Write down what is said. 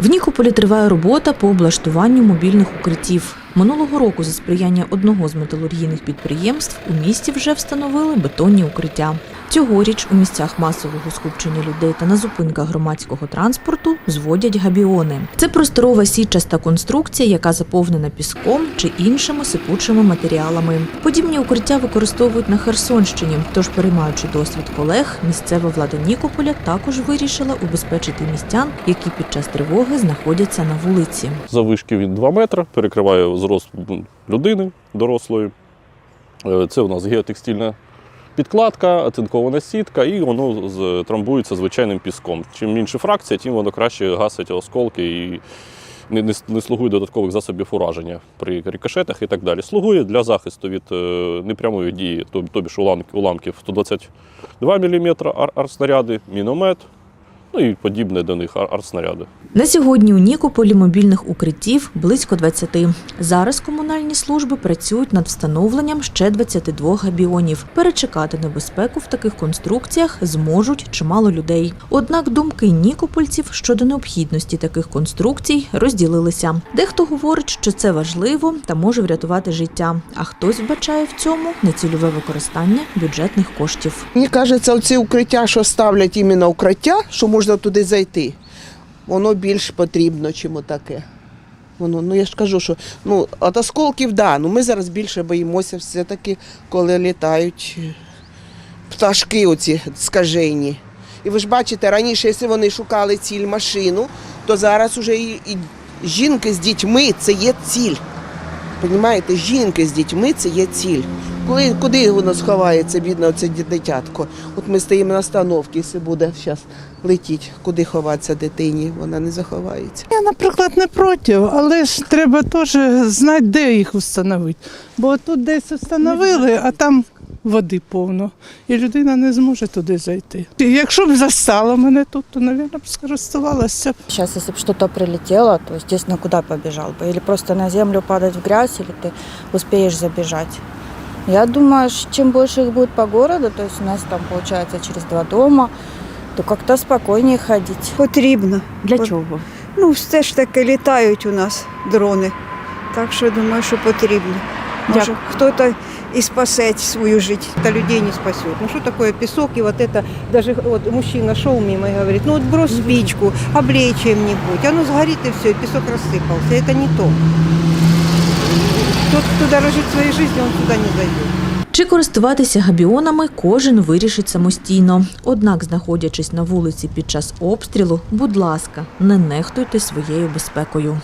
В Нікополі триває робота по облаштуванню мобільних укриттів. Минулого року за сприяння одного з металургійних підприємств у місті вже встановили бетонні укриття. Цьогоріч у місцях масового скупчення людей та на зупинках громадського транспорту зводять габіони. Це просторова сітчаста конструкція, яка заповнена піском чи іншими сипучими матеріалами. Подібні укриття використовують на Херсонщині. Тож, переймаючи досвід колег, місцева влада Нікополя також вирішила убезпечити містян, які під час тривоги знаходяться на вулиці. завишки від 2 метри, перекриває зрост людини дорослої. Е, Це у нас геотекстильна підкладка, оцинкована сітка, і воно трамбується звичайним піском. Чим менше фракція, тим воно краще гасить осколки і не, не, не слугує додаткових засобів ураження при рикошетах і так далі. Слугує для захисту від е, непрямої дії, тобі ж уламків 122 мм ар- снаряди, міномет, ну і подібне до них ар- артснаряди. На сьогодні у Нікополі мобільних укриттів близько 20. Зараз комунальні служби працюють над встановленням ще 22 габіонів. Перечекати небезпеку в таких конструкціях зможуть чимало людей. Однак думки нікопольців щодо необхідності таких конструкцій розділилися. Дехто говорить, що це важливо та може врятувати життя, а хтось вбачає в цьому нецільове використання бюджетних коштів. Мені кажеться, оці укриття, що ставлять іменно укриття, що можна туди зайти, воно більш потрібно, чим отаке. Воно, ну я ж кажу, що ну, от осколків, да, ну ми зараз більше боїмося все-таки, коли літають е, пташки оці скажені. І ви ж бачите, раніше, якщо вони шукали ціль машину, то зараз уже і, і жінки з дітьми це є ціль. Понімаєте, жінки з дітьми це є ціль. Коли, куди воно сховається, бідне оце дитятко? От ми стоїмо на остановці, якщо буде зараз летіть, куди ховатися дитині, вона не заховається. Я, наприклад, не проти, але ж треба теж знати, де їх встановити. Бо тут десь встановили, а там води повно, і людина не зможе туди зайти. І Якщо б застало мене тут, то, мабуть, б скористувалася. б. Сейчас, если бы что-то прилетело, то, естественно, куда побежал бы? Или просто на землю падать в грязь, или ты успеешь забежать. Я думаю, ш- чем больше их будет по городу, то есть у нас там получается через два дома, то как-то спокойнее ходить. Потрібно. Для От. чого? Ну, все ж таки літають у нас дрони. Так що думаю, що потрібно. Може, хтось і спасе свою життя. это людей не спасет. Ну что такое песок и вот это, даже вот мужчина шел мимо и говорит, ну вот брось спичку, облей чем-нибудь, оно сгорит и все, и песок рассыпался. Это не то. Тот, кто дорожит своей жизнью, он сюда не зайдет. Чи користуватися габіонами кожен вирішить самостійно. Однак, знаходячись на вулиці під час обстрілу, будь ласка, не нехтуйте своєю безпекою.